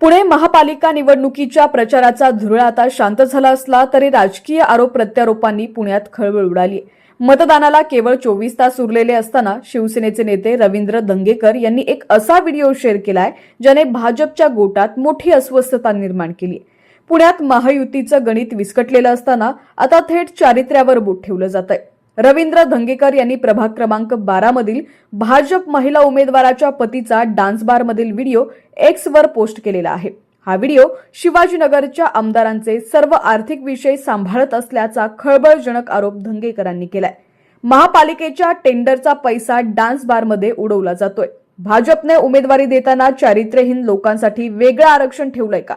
पुणे महापालिका निवडणुकीच्या प्रचाराचा धुरळा आता शांत झाला असला तरी राजकीय आरोप प्रत्यारोपांनी पुण्यात खळबळ उडाली. मतदानाला केवळ चोवीस तास उरलेले असताना शिवसेनेचे नेते रवींद्र दंगेकर यांनी एक असा व्हिडिओ शेअर केलाय ज्याने भाजपच्या गोटात मोठी अस्वस्थता निर्माण केली. पुण्यात महायुतीचं गणित विस्कटलेलं असताना आता थेट चारित्र्यावर बोट ठेवलं जात आहे रवींद्र धंगेकर यांनी प्रभाग क्रमांक बारामधील भाजप महिला उमेदवाराच्या पतीचा डान्स बारमधील व्हिडिओ एक्स वर पोस्ट केलेला आहे. हा व्हिडिओ शिवाजीनगरच्या आमदारांचे सर्व आर्थिक विषय सांभाळत असल्याचा खळबळजनक आरोप धंगेकरांनी केलाय. महापालिकेच्या टेंडरचा पैसा डान्स बारमध्ये उडवला जातोय. भाजपने उमेदवारी देताना चारित्र्यहीन लोकांसाठी वेगळं आरक्षण ठेवलंय का?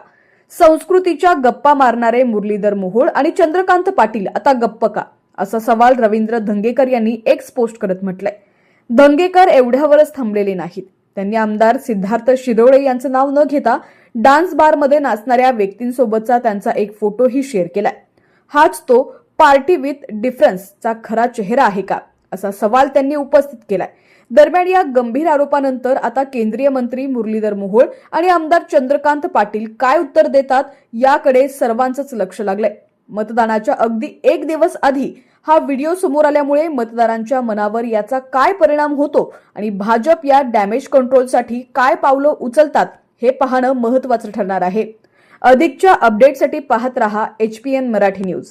संस्कृतीच्या गप्पा मारणारे मुरलीधर मोहोळ आणि चंद्रकांत पाटील आता गप्प का? असा सवाल रवींद्र धंगेकर यांनी एक्स पोस्ट करत म्हटलंय. धंगेकर एवढ्यावरच थांबलेले नाहीत. त्यांनी आमदार सिद्धार्थ शिरोळे यांचं नाव न घेता डान्स बारमध्ये नाचणाऱ्या व्यक्तींसोबतचा त्यांचा एक फोटोही शेअर केलाय. हाच तो पार्टी विथ डिफरन्सचा खरा चेहरा आहे का? असा सवाल त्यांनी उपस्थित केलाय. दरम्यान या गंभीर आरोपानंतर आता केंद्रीय मंत्री मुरलीधर मोहोळ आणि आमदार चंद्रकांत पाटील काय उत्तर देतात याकडे सर्वांचंच लक्ष लागलंय. मतदानाच्या अगदी एक दिवस आधी हा व्हिडिओ समोर आल्यामुळे मतदारांच्या मनावर याचा काय परिणाम होतो आणि भाजप या डॅमेज कंट्रोलसाठी काय पावलं उचलतात हे पाहणं महत्वाचं ठरणार आहे. अधिकच्या अपडेटसाठी पाहत रहा H P N Marathi news.